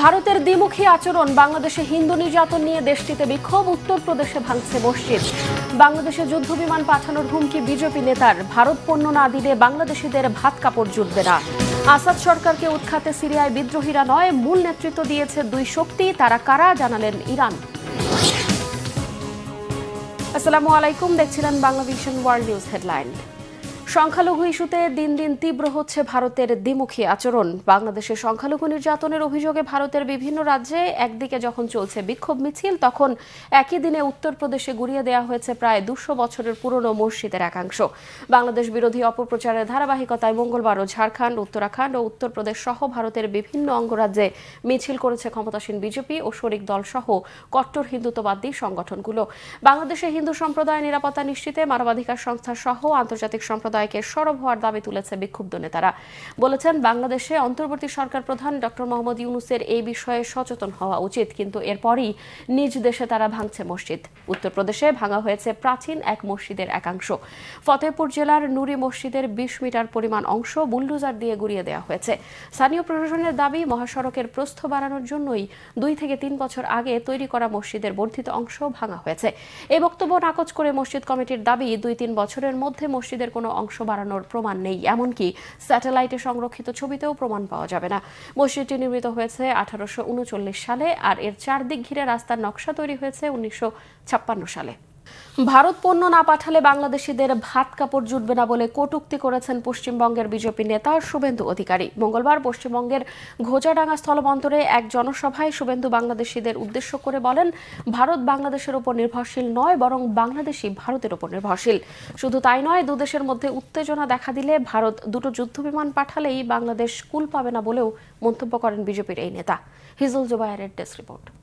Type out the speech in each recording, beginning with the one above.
ভারতের দ্বিমুখী আচরণ বাংলাদেশে হিন্দু নির্যাতন নিয়ে দেশটিতে বিক্ষোভ, উত্তরপ্রদেশে ভাঙছে মসজিদ। বাংলাদেশে যুদ্ধ বিমান পাঠানোর হুমকি বিজেপি নেতার। ভারত পণ্য না দিলে বাংলাদেশিদের ভাত কাপড় জুটবে না। আসাদ সরকারকে উৎখাতে সিরিয়ায় বিদ্রোহীরা নয়, মূল নেতৃত্ব দিয়েছে দুই শক্তি। তারা কারা জানালেন ইরান। আসসালামু আলাইকুম, দেখছিলেন Bangla Vision world news headline. সংখ্যালঘু ইস্যুতে দিন দিন তীব্র হচ্ছে ভারতের দ্বিমুখী আচরণ। বাংলাদেশের সংখ্যালঘু নির্যাতনের অভিযোগে ভারতের বিভিন্ন রাজ্যে একদিকে যখন চলছে বিক্ষোভ মিছিল, তখন একই দিনে উত্তরপ্রদেশে গুড়িয়ে দেওয়া হয়েছে প্রায় দুশো বছরের পুরনো মসজিদের একাংশ। বাংলাদেশ বিরোধী অপপ্রচারের ধারাবাহিকতায় মঙ্গলবারও ঝাড়খণ্ড, উত্তরাখণ্ড ও উত্তরপ্রদেশ সহ ভারতের বিভিন্ন অঙ্গরাজ্যে মিছিল করেছে ক্ষমতাসীন বিজেপি ও শরিক দল সহ কট্টর হিন্দুত্ববাদী সংগঠনগুলো। বাংলাদেশে হিন্দু সম্প্রদায় নিরাপত্তা নিশ্চিতে মানবাধিকার সংস্থা সহ আন্তর্জাতিক সম্প্রদায়কে সরব হওয়ার দাবি তুলেছে বিক্ষুব্ধ নেতারা। বলেছেন, বাংলাদেশে অন্তর্বর্তী সরকার প্রধান ডক্টর মোহাম্মদ ইউনুসের এই বিষয়ে সচেতন হওয়া উচিত, কিন্তু এরপরই নিজ দেশে তারা ভাঙছে মসজিদ। উত্তরপ্রদেশে ভাঙা হয়েছে প্রাচীন এক মসজিদের একাংশ। ফতেহপুর জেলার নুরি মসজিদের বিশ মিটার পরিমাণ অংশ বুলডোজার দিয়ে গুড়িয়ে দেওয়া হয়েছে। স্থানীয় প্রশাসনের দাবি, মহাসড়কের প্রস্থ বাড়ানোর জন্যই দুই থেকে তিন বছর আগে তৈরি করা মসজিদের বর্ধিত অংশ ভাঙা হয়েছে। এই বক্তব্য নাকচ করে মসজিদ কমিটির দাবি, দুই তিন বছরের মধ্যে মসজিদের কোনো অংশ বাড়ানোর প্রমাণ নেই, এমনকি স্যাটেলাইটে সংরক্ষিত ছবিতেও প্রমাণ পাওয়া যাবে না। মসজিদটি নির্মিত হয়েছে আঠারোশো উনচল্লিশ সালে আর এর চারদিক ঘিরে রাস্তার নকশা তৈরি হয়েছে উনিশশো ছাপ্পান্ন সালে। ভারত পণ্য না পাঠালে বাংলাদেশিদের ভাত কাপড় জুটবে না বলে কটূক্তি করেছেন পশ্চিমবঙ্গের বিজেপি নেতা শুভেন্দু অধিকারী। মঙ্গলবার পশ্চিমবঙ্গের ঘোচাডাঙ্গা স্থলবন্দরে এক জনসভায় শুভেন্দু বাংলাদেশিদের উদ্দেশ্য করে বলেন, ভারত বাংলাদেশের উপর নির্ভরশীল নয়, বরং বাংলাদেশই ভারতের উপর নির্ভরশীল। শুধু তাই নয় দুদেশের মধ্যে উত্তেজনা দেখা দিলে ভারত দুটো যুদ্ধবিমান পাঠালেই বাংলাদেশ কুল পাবে না বলেও মন্তব্য করেন বিজেপির এই নেতা। Hijul Zubair desk report.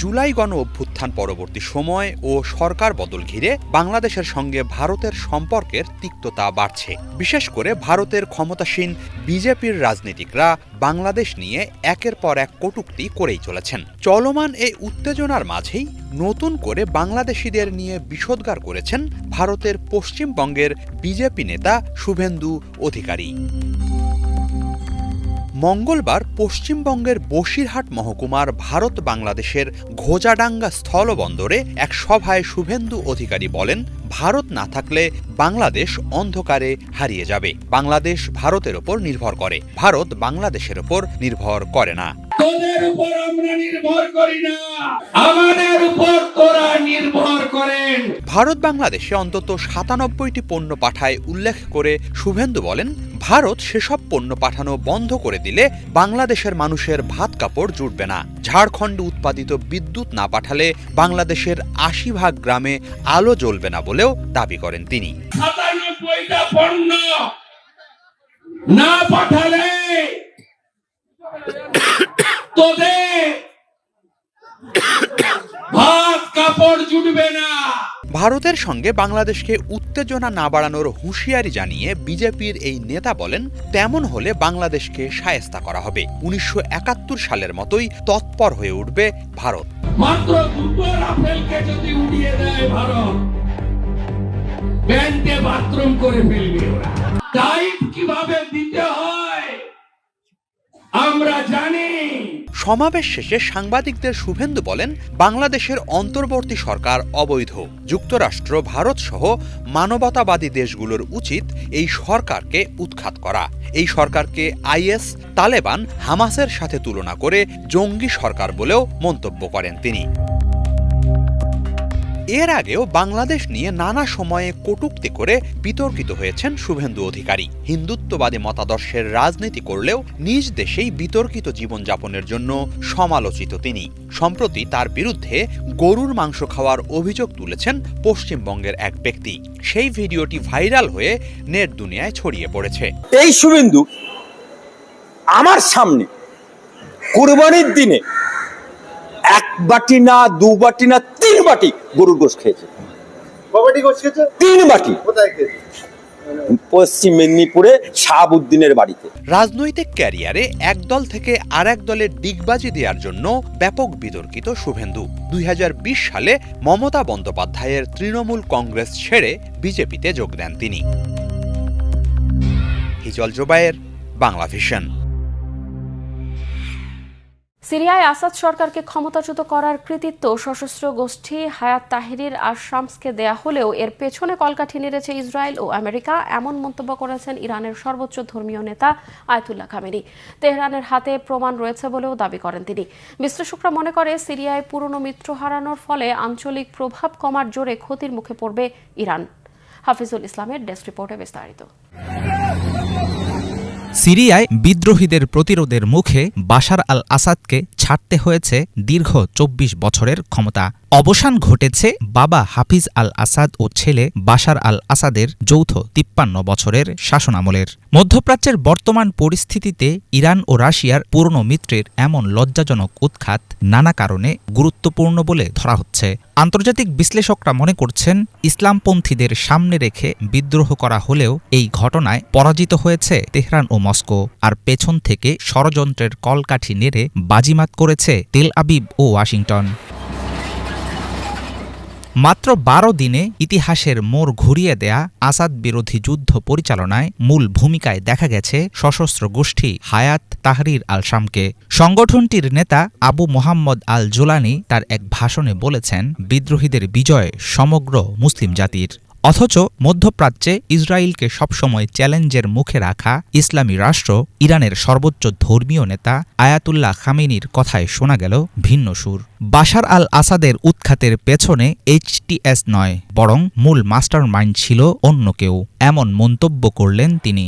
July গণ অভ্যুত্থান পরবর্তী সময় ও সরকার বদল ঘিরে বাংলাদেশের সঙ্গে ভারতের সম্পর্কের তিক্ততা বাড়ছে। বিশেষ করে ভারতের ক্ষমতাসীন বিজেপির রাজনীতিকরা বাংলাদেশ নিয়ে একের পর এক কটূক্তি করেই চলেছেন। চলমান এই উত্তেজনার মাঝেই নতুন করে বাংলাদেশিদের নিয়ে বিষোদ্গার করেছেন ভারতের পশ্চিমবঙ্গের বিজেপি নেতা শুভেন্দু অধিকারী। মঙ্গলবার পশ্চিমবঙ্গের বসিরহাট মহকুমার ভারত বাংলাদেশের ঘোজাডাঙ্গা স্থলবন্দরে এক সভায় শুভেন্দু অধিকারী বলেন ভারত না থাকলে বাংলাদেশ অন্ধকারে হারিয়ে যাবে। বাংলাদেশ ভারতের ওপর নির্ভর করে। ভারত বাংলাদেশের ওপর নির্ভর করে না। তোদের উপর আমরা নির্ভর করি না। আমাদের উপর তোরা নির্ভর করেন। ভারত বাংলাদেশে অন্তত সাতানব্বইটি পণ্য পাঠায় উল্লেখ করে শুভেন্দু বলেন ভারত সেসব পণ্য পাঠানো বন্ধ করে দিলে বাংলাদেশের মানুষের ভাত কাপড় জুটবে না। ঝাড়খণ্ডে উৎপাদিত বিদ্যুৎ না পাঠালে বাংলাদেশের আশি ভাগ গ্রামে আলো জ্বলবে না বলেও দাবি করেন তিনি। না পাঠালে তোদের ভাত কাপড় জুটবে না। ভারতের সঙ্গে বাংলাদেশকে উত্তেজনা না বাড়ানোর হুঁশিয়ারি জানিয়ে বিজেপির এই নেতা বলেন, তেমন হলে বাংলাদেশকে সায়স্তা করা হবে। উনিশশো একাত্তর সালের মতোই তৎপর হয়ে উঠবে ভারত। মাত্র দুটো রাফেলকে যদি উড়িয়ে দেয় ভারত ব্যান্ডে বাথরুম করে ফেলবে ওরা। কীভাবে দিতে হয়, আমরা জানি। সমাবেশ শেষে সাংবাদিকদের শুভেন্দু বলেন, বাংলাদেশের অন্তর্বর্তী সরকার অবৈধ। যুক্তরাষ্ট্র, ভারত সহ মানবতাবাদী দেশগুলোর উচিত এই সরকারকে উৎখাত করা। এই সরকারকে আইএস, তালেবান, হামাসের সাথে তুলনা করে জঙ্গি সরকার বলেও মন্তব্য করেন তিনি। এর আগেও বাংলাদেশ নিয়ে নানা সময়ে কটুক্তি করে বিতর্কিত হয়েছেন শুভেন্দু অধিকারী। হিন্দুত্ববাদী মতাদর্শের রাজনীতি করলেও নিজ দেশেই বিতর্কিত জীবনযাপনের জন্য সমালোচিত তিনি। সম্প্রতি তার বিরুদ্ধে গরুর মাংস খাওয়ার অভিযোগ তুলেছেন পশ্চিমবঙ্গের এক ব্যক্তি। সেই ভিডিওটি ভাইরাল হয়ে নেট দুনিয়ায় ছড়িয়ে পড়েছে। এই শুভেন্দু আমার সামনে কুরবানির দিনে এক বাটি না, দু বাটি না বাটি গরুর গোশ খেয়েছে। তিন বাটি। পশ্চিম মেদিনীপুরে শাহাবুদ্দিনের বাড়িতে। রাজনৈতিক ক্যারিয়ারে এক দল থেকে আরেক দলের ডিগবাজি দেওয়ার জন্য ব্যাপক বিতর্কিত শুভেন্দু। দুই হাজার বিশ সালে মমতা বন্দ্যোপাধ্যায়ের তৃণমূল কংগ্রেস ছেড়ে বিজেপিতে যোগ দেন তিনি। হিজল জোবায়ের বাংলা ভিশন। সিরিয়ায় আসাদ সরকারকে ক্ষমতাচ্যুত করার কৃতিত্ব সশস্ত্র গোষ্ঠী হায়াত তাহিরির আর শামসকে দেয়া হলেও এর পেছনে কলকাঠি নেড়েছে ইসরায়েল ও আমেরিকা, এমন মন্তব্য করেছেন ইরানের সর্বোচ্চ ধর্মীয় নেতা আয়তুল্লাহ খামেনি। তেহরানের হাতে প্রমাণ রয়েছে বলেও দাবি করেন তিনি। বিশ্লেষকরা মনে করে, সিরিয়ায় পুরনো মিত্র হারানোর ফলে আঞ্চলিক প্রভাব কমার জোরে ক্ষতির মুখে পড়বে ইরান। হাফিজুল ইসলামের ডেস্ক রিপোর্টে বিস্তারিত। সিরিয়ায় বিদ্রোহীদের প্রতিরোধের মুখে বাশার আল আসাদকে ছাড়তে হয়েছে দীর্ঘ চব্বিশ বছরের ক্ষমতা। অবসান ঘটেছে বাবা হাফিজ আল আসাদ ও ছেলে বাশার আল আসাদের যৌথ তিপ্পান্ন বছরের শাসনামলের। মধ্যপ্রাচ্যের বর্তমান পরিস্থিতিতে ইরান ও রাশিয়ার পুরনো মিত্রের এমন লজ্জাজনক উৎখাত নানা কারণে গুরুত্বপূর্ণ বলে ধরা হচ্ছে। আন্তর্জাতিক বিশ্লেষকরা মনে করছেন, ইসলামপন্থীদের সামনে রেখে বিদ্রোহ করা হলেও এই ঘটনায় পরাজিত হয়েছে তেহরান ও মস্কো, আর পেছন থেকে ষড়যন্ত্রের কলকাঠি নেড়ে বাজিমাত করেছে তেল আবিব ও ওয়াশিংটন। মাত্র বারো দিনে ইতিহাসের মোড় ঘুরিয়ে দেয়া আসাদ বিরোধী যুদ্ধ পরিচালনায় মূল ভূমিকায় দেখা গেছে সশস্ত্র গোষ্ঠী হায়াত তাহরির আল শামকে সংগঠনটির নেতা আবু মোহাম্মদ আল জোলানি তার এক ভাষণে বলেছেন, বিদ্রোহীদের বিজয় সমগ্র মুসলিম জাতির। অথচ মধ্যপ্রাচ্যে ইসরায়েলকে সবসময় চ্যালেঞ্জের মুখে রাখা ইসলামী রাষ্ট্র, ইরানের সর্বোচ্চ ধর্মীয় নেতা আয়াতুল্লাহ খামেনির কথায় শোনা গেল ভিন্ন সুর। বাশার আল আসাদের উৎখাতের পেছনে এইচটিএস নয়, বরং মূল মাস্টার মাইন্ড ছিল অন্য কেউ, এমন মন্তব্য করলেন তিনি।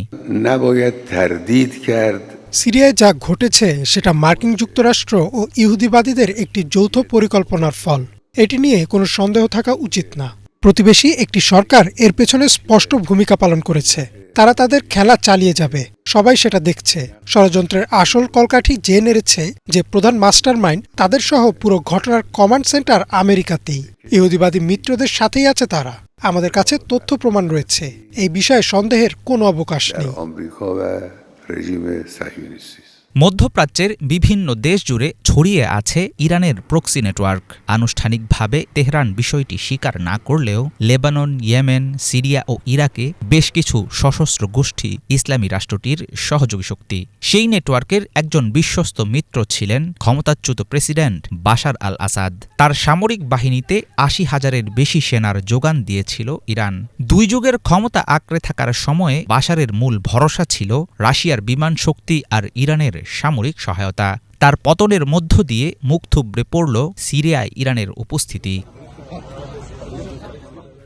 সিরিয়ায় যা ঘটেছে, সেটা মার্কিন যুক্তরাষ্ট্র ও ইহুদিবাদীদের একটি যৌথ পরিকল্পনার ফল। এটি নিয়ে কোনো সন্দেহ থাকা উচিত না। প্রতিবেশী একটি সরকার এর পেছনে স্পষ্ট ভূমিকা পালন করেছে। তারা তাদের খেলা চালিয়ে যাবে। সবাই সেটা দেখছে। ষড়যন্ত্রের আসল কলকাঠি যে নেড়েছে যে প্রধান মাস্টারমাইন্ড, তাদের সহ পুরো ঘটনার কমান্ড সেন্টার আমেরিকাতেই। ইহুদিবাদী মিত্রদের সাথেই আছে তারা। আমাদের কাছে তথ্য প্রমাণ রয়েছে। এই বিষয়ে সন্দেহের কোনো অবকাশ নেই। মধ্যপ্রাচ্যের বিভিন্ন দেশ জুড়ে ছড়িয়ে আছে ইরানের প্রক্সি নেটওয়ার্ক। আনুষ্ঠানিকভাবে তেহরান বিষয়টি স্বীকার না করলেও লেবানন, ইয়েমেন, সিরিয়া ও ইরাকে বেশ কিছু সশস্ত্র গোষ্ঠী ইসলামী রাষ্ট্রটির সহযোগী শক্তি। সেই নেটওয়ার্কের একজন বিশ্বস্ত মিত্র ছিলেন ক্ষমতাচ্যুত প্রেসিডেন্ট বাশার আল আসাদ তার সামরিক বাহিনীতে আশি হাজারের বেশি সেনার যোগান দিয়েছিল ইরান। দুই যুগের ক্ষমতা আঁকড়ে থাকার সময়ে বাশারের মূল ভরসা ছিল রাশিয়ার বিমান শক্তি আর ইরানের সামরিক সহায়তা। তার পতনের মধ্য দিয়ে মুখ থুবড়ে পড়ল সিরিয়ায় ইরানের উপস্থিতি।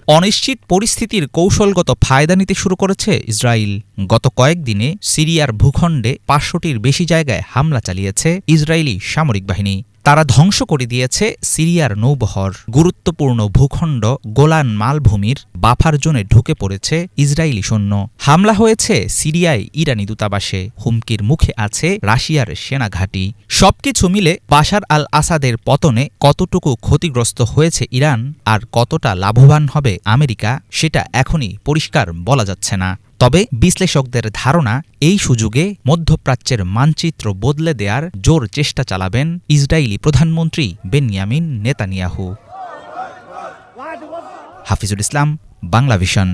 অনিশ্চিত পরিস্থিতির কৌশলগত ফায়দা নিতে শুরু করেছে ইসরায়েল। গত কয়েকদিনে সিরিয়ার ভূখণ্ডে পাঁচশোটির বেশি জায়গায় হামলা চালিয়েছে ইসরায়েলি সামরিক বাহিনী। তারা ধ্বংস করে দিয়েছে সিরিয়ার নৌবহর। গুরুত্বপূর্ণ ভূখণ্ড গোলান মালভূমির বাফার জোনে ঢুকে পড়েছে ইসরায়েলি সৈন্য। হামলা হয়েছে সিরিয়ায় ইরানি দূতাবাসে। হুমকির মুখে আছে রাশিয়ার সেনাঘাঁটি সবকিছু মিলে বাশার আল আসাদের পতনে কতটুকু ক্ষতিগ্রস্ত হয়েছে ইরান আর কতটা লাভবান হবে আমেরিকা, সেটা এখনই পরিষ্কার বলা যাচ্ছে না। তবে বিশ্লেষকদের ধারণা, এই সুযোগে মধ্যপ্রাচ্যের মানচিত্র বদলে দেয়ার জোর চেষ্টা চালাবেন ইসরায়েলি প্রধানমন্ত্রী Benjamin Netanyahu. Hafizul Islam, Bangla Vision.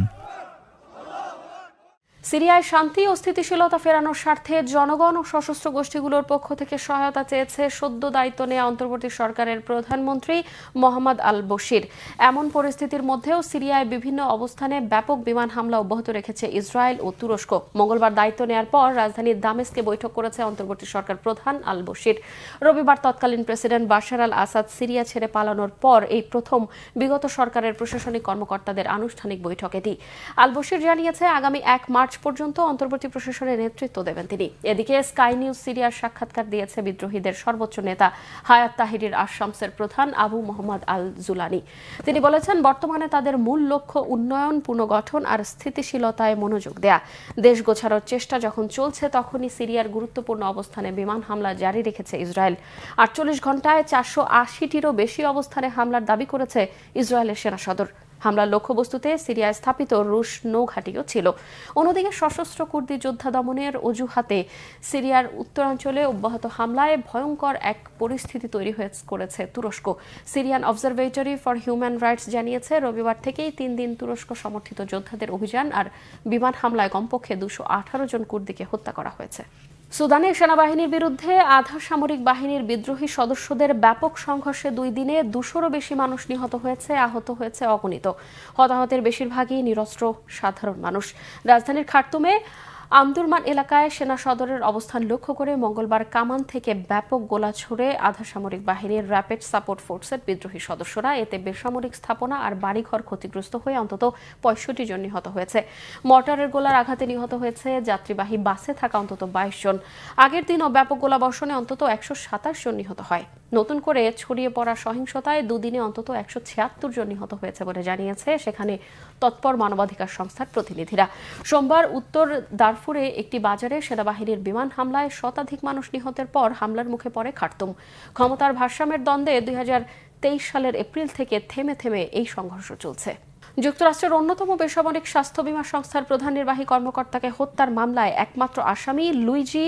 সিরিয়ায় শান্তি ও স্থিতিশীলতা ফেরানোর স্বার্থে জনগণ ও সশস্ত্র গোষ্ঠীগুলোর পক্ষ থেকে সহায়তা চেয়েছে সদ্য দায়িত্ব নেওয়া অন্তর্বর্তী সরকারের প্রধানমন্ত্রী মোহাম্মদ আল বশির। এমন পরিস্থিতির মধ্যেও সিরিয়ায় বিভিন্ন অবস্থানে ব্যাপক বিমান হামলা অব্যাহত রেখেছে ইসরায়েল ও তুরস্ক। মঙ্গলবার দায়িত্ব নেওয়ার পর রাজধানীর দামেস্কে বৈঠক করেছে অন্তর্বর্তী সরকার প্রধান আল বশির। রবিবার তৎকালীন president Bashar al Assad Syria ছেড়ে পালানোর পর এই প্রথম বিগত সরকারের প্রশাসনিক কর্মকর্তাদের আনুষ্ঠানিক বৈঠক এটি আল বশির জানিয়েছে, আগামী এক মার্চ পর্যন্ত অন্তর্বর্তী প্রশাসনের নেতৃত্ব দেবেন তিনি। এদিকে স্কাই নিউজ সিরিয়ার সাক্ষাৎকার দিয়েছে বিদ্রোহীদের সর্বোচ্চ নেতা হায়াত তাহিরির আশামসের প্রধান আবু মোহাম্মদ আল জুলানি। তিনি বলেছেন, বর্তমানে তাদের মূল লক্ষ্য উন্নয়ন, পুনর্গঠন আর স্থিতিশীলতায় মনোযোগ দেয়া। দেশ গোছানোর চেষ্টা যখন চলছে, তখনই সিরিয়ার গুরুত্বপূর্ণ অবস্থানে বিমান হামলা জারি রেখেছে ইসরায়েল। আটচল্লিশ ঘন্টায় চারশো আশিটিরও বেশি অবস্থানে হামলার দাবি করেছে ইসরায়েলের সেনা সদর। হামলার লক্ষ্যবস্তুতে সিরিয়ায় স্থাপিত রুশ নৌঘাটিও ছিল। অন্যদিকে সশস্ত্র কুর্দি যোদ্ধা দমনের অজুহাতে সিরিয়ার উত্তরাঞ্চলে অব্যাহত হামলায় ভয়ঙ্কর এক পরিস্থিতি তৈরি হয়ে করেছে তুরস্ক। Syrian Observatory for Human Rights জানিয়েছে, রবিবার থেকেই তিন দিন তুরস্ক সমর্থিত যোদ্ধাদের অভিযান আর বিমান হামলায় কমপক্ষে দুশো আঠারো জন কুর্দিকে হত্যা করা হয়েছে। সুদানে সেনাবাহিনীর বিরুদ্ধে আধা সামরিক বাহিনীর বিদ্রোহী সদস্যদের ব্যাপক সংঘর্ষে দুই দিনে দুশোরও বেশি মানুষ নিহত হয়েছে, আহত হয়েছে, অগণিত। হতাহতের বেশিরভাগই নিরস্ত্র, সাধারণ মানুষ। রাজধানীর খার্তুমে আমদুরমান এলাকায় সেনা সদরের অবস্থান লক্ষ্য করে মঙ্গলবার কামান থেকে ব্যাপক গোলা ছুড়ে আধা সামরিক বাহিনীর র্যাপিড সাপোর্ট ফোর্সের বিদ্রোহী সদস্যরা, এতে বেসামরিক স্থাপনা আর বাড়িঘর ক্ষতিগ্রস্ত হয়ে অন্তত পঁয়ষট্টি জন নিহত হয়েছে। মর্টারের গোলার আঘাতে নিহত হয়েছে যাত্রীবাহী বাসে থাকা অন্তত বাইশ জন। আগের দিনও ব্যাপক গোলা গোলাবর্ষণে অন্তত একশো সাতাশ জন নিহত হয়। নতুন করে ছড়িয়ে পড়া সহিংসতায় দুদিনে অন্তত একশো ছিয়াত্তর জন নিহত হয়েছে বলে জানিয়েছে সেখানে তৎপর মানবাধিকার সংস্থার প্রতিনিধিরা। সোমবার উত্তর দারফুরে একটি বাজারে সেনাবাহিনীর বিমান হামলায় শতাধিক মানুষ নিহতের পর হামলার মুখে পড়ে খার্তুম। ক্ষমতার ভারসাম্যের দ্বন্দ্বে দুই হাজার তেইশ সালের এপ্রিল থেকে থেমে থেমে এই সংঘর্ষ চলছে। যুক্তরাষ্ট্রের অন্যতম বেসামরিক স্বাস্থ্য বীমা সংস্থার প্রধান নির্বাহী কর্মকর্তাকে হত্যার মামলায় একমাত্র আসামি লুইজি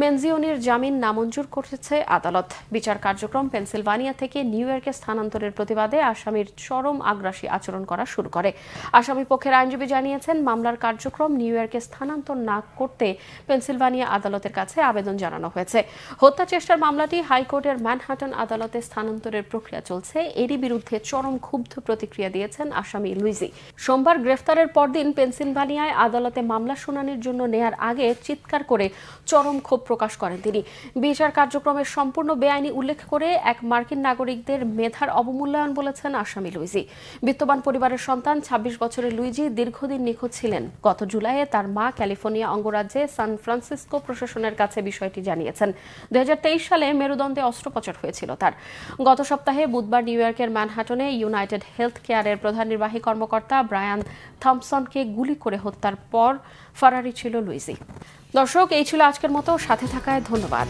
মেনজিওনির জামিন নামঞ্জুর করেছে আদালত। বিচার কার্যক্রম পেনসিলভানিয়া থেকে নিউ ইয়র্কে স্থানান্তরের প্রতিবাদে আসামির চরম আগ্রাসী আচরণ করা শুরু করে। আসামি পক্ষের আইনজীবী জানিয়েছেন, মামলার কার্যক্রম নিউ ইয়র্কে স্থানান্তর না করতে পেনসিলভানিয়া আদালতের কাছে আবেদন জানানো হয়েছে। হত্যা চেষ্টার মামলাটি হাইকোর্টের ম্যানহাটন আদালতে স্থানান্তরের প্রক্রিয়া চলছে। এরই বিরুদ্ধে চরম ক্ষুব্ধ প্রতিক্রিয়া দিয়েছেন আসামি লুইজি। সোমবার গ্রেফতারের পরদিন পেনসিলভানিয়ায় আদালতে মামলা শুনানির জন্য নেয়ার আগে চিৎকার করে চরম ক্ষোভ প্রকাশ করেন তিনি। বিচার কার্যক্রমের সম্পূর্ণ বেআইনি উল্লেখ করে এক মার্কিন নাগরিকদের মেধার অবমূল্যায়ন বলেছেন আসামি লুইজি। বিত্তবান পরিবারের সন্তান ২৬ বছরের লুইজি, দীর্ঘদিন নিখোঁজ ছিলেন। গত জুলাইয়ে তার মা ক্যালিফোর্নিয়া অঙ্গরাজ্যে সান ফ্রান্সিসকো প্রশাসনের কাছে বিষয়টি জানিয়েছেন। দুই হাজার তেইশ সালে মেরুদণ্ডে অস্ত্রোপচার হয়েছিল তার। গত সপ্তাহে বুধবার নিউ ইয়র্কের ম্যানহাটনে ইউনাইটেড হেলথ কেয়ারের প্রধান নির্বাহী কর্মকর্তা ব্রায়ান থমসনকে গুলি করে হত্যার পর ফারারি ছিল লুইজি দর্শক, এই ছিল আজকের মতো। সাথে থাকায় ধন্যবাদ।